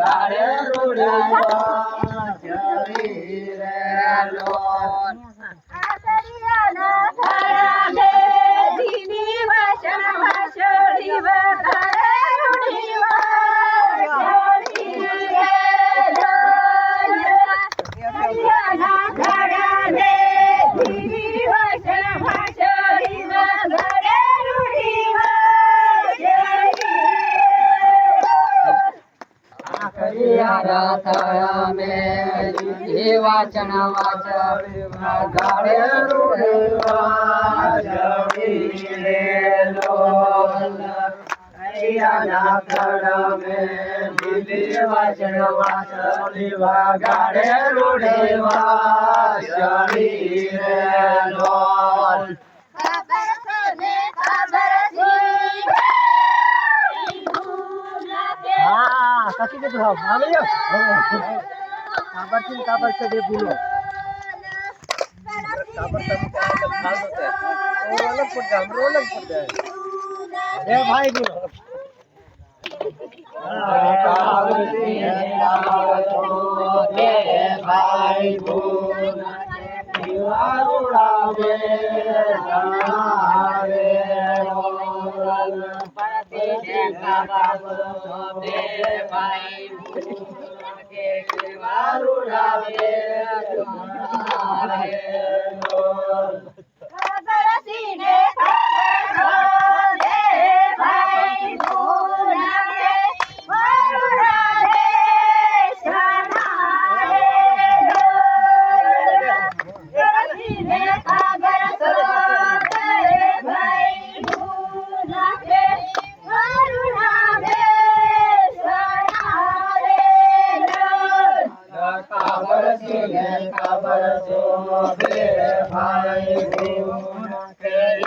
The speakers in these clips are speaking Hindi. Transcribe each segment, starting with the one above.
ગાડે રૂડા ચરી રે લોટ प्रार्थयामे ये वाचन वाच गारे वचन वाच दिवा गारे रूढ़ वा शरीर लोल কাকিকে ধরাও আমি কাবার তিন কাবার সবে বুলো काबर तब क्या खाल होता है और अलग पड़ता है हमरो अलग पड़ता है ये भाई बोलो काबर छोटे भाई बोलो दीवारुड़ा वे जाना वे भाई के वारुड़ा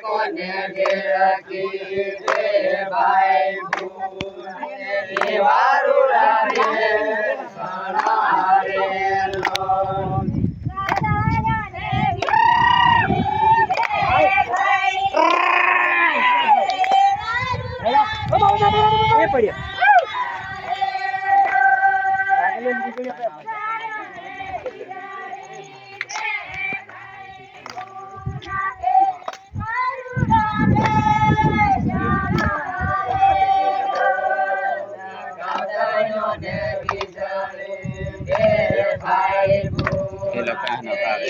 કોને ડેરકી દે ભાઈ ગુના એ la paz no cabe.